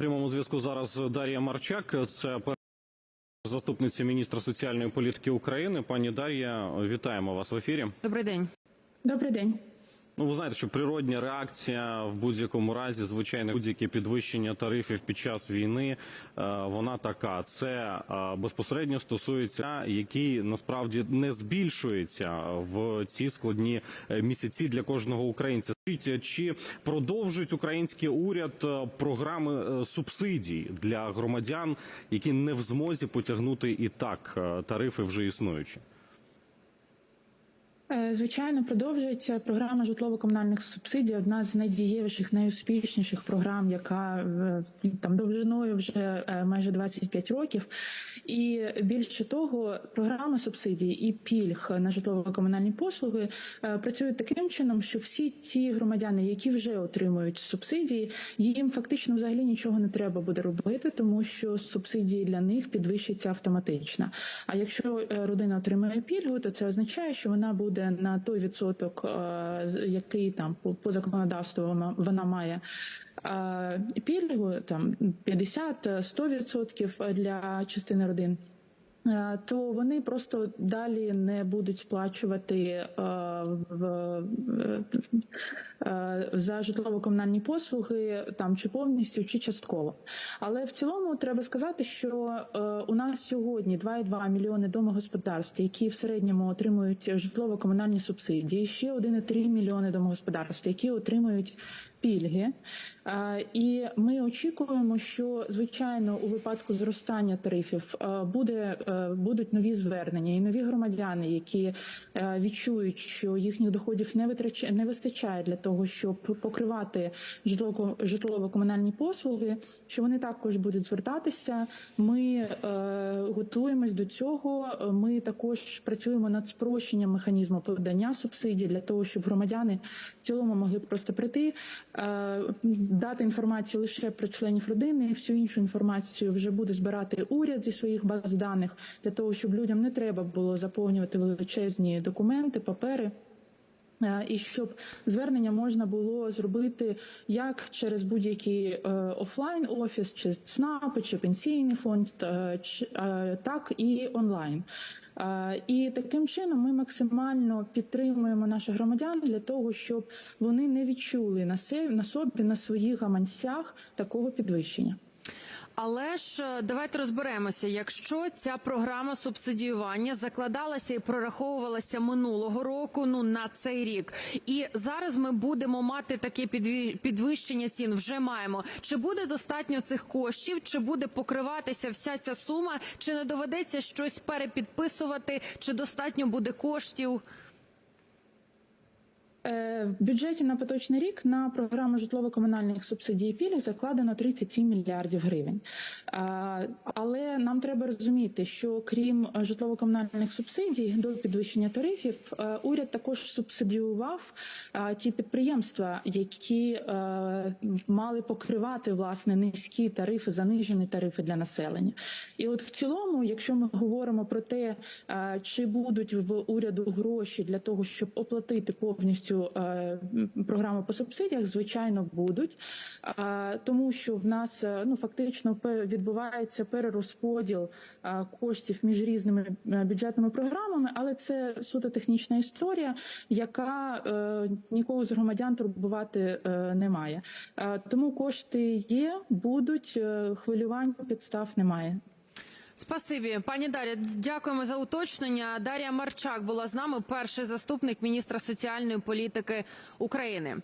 Прямому зв'язку зараз Дар'я Марчак, це заступниця міністра соціальної політики України. Пані Дар'я, вітаємо вас в ефірі. Добрий день. Добрий день. Ну, ви знаєте, що природня реакція в будь-якому разі, звичайно, будь-яке підвищення тарифів під час війни, е, вона така. Це е, безпосередньо стосується, який насправді не збільшується в ці складні е, місяці для кожного українця. Чи продовжить український уряд програми субсидій для громадян, які не в змозі потягнути і так тарифи вже існуючі? Е, Звичайно, продовжується програма житлово-комунальних субсидій. Одна з найдієвіших, найуспішніших програм, яка е, там довжиною вже е, майже 25 років. І більше того, програма субсидій і пільг на житлово-комунальні послуги працюють таким чином, що всі ті громадяни, які вже отримують субсидії, їм фактично взагалі нічого не треба буде робити, тому що субсидії для них підвищаться автоматично. А якщо родина отримує пільгу, то це означає, що вона буде на той відсоток, е, який там по, законодавству вона- має пільгу, там 50-100% для частини родин. Е, То вони просто далі не будуть сплачувати е, в, е, за житлово-комунальні послуги там чи повністю, чи частково. Але в цілому треба сказати, що у нас сьогодні 2,2 мільйони домогосподарств, які в середньому отримують житлово-комунальні субсидії, ще 1,3 мільйони домогосподарств, які отримують пільги. І ми очікуємо, що звичайно у випадку зростання тарифів буде е, будуть нові звернення і нові громадяни, які е, відчують, що їхніх доходів не витрачає не вистачає для того, щоб покривати житлово- житлово-комунальні послуги. Що вони також будуть звертатися. Ми е, готуємось до цього. Ми також працюємо над спрощенням механізму подання субсидій для того, щоб громадяни в цілому могли просто прийти, дати інформацію лише про членів родини. Всю іншу інформацію вже буде збирати уряд зі своїх баз даних для того, щоб людям не треба було заповнювати величезні документи, папери. Е, І щоб звернення можна було зробити як через будь-який е, офлайн офіс, чи ЦНАП, чи пенсійний фонд, е, так і онлайн. І таким чином ми максимально підтримуємо наших громадян для того, щоб вони не відчули на собі на своїх гаманцях такого підвищення. Але ж е, давайте розберемося, якщо ця програма субсидіювання закладалася і прораховувалася минулого року, ну на цей рік, і зараз ми будемо мати таке підвищення цін. Вже маємо. Чи буде достатньо цих коштів, чи буде покриватися вся ця сума, чи не доведеться щось перепідписувати, чи достатньо буде коштів? Е, В бюджеті на поточний рік на програму житлово-комунальних субсидій пільг закладено 37 мільярдів гривень. Але нам треба розуміти, що крім е, житлово-комунальних субсидій до підвищення тарифів, е, уряд також субсидіював ті підприємства, які мали покривати власне низькі тарифи, занижені тарифи для населення. І от в цілому, якщо ми говоримо про те, чи будуть в уряду гроші для того, щоб оплатити повністю е, програму по субсидіях, звичайно, будуть, тому що в нас е, ну фактично відбувається перерозподіл е, коштів між різними бюджетними програмами, але це суто технічна історія, яка нікого з громадян турбувати не має. Тому кошти є, будуть хвилювань підстав немає. Спасибі, пані Дар'я. Дякуємо за уточнення. Дар'я Марчак була з нами, перший заступник міністра соціальної політики України.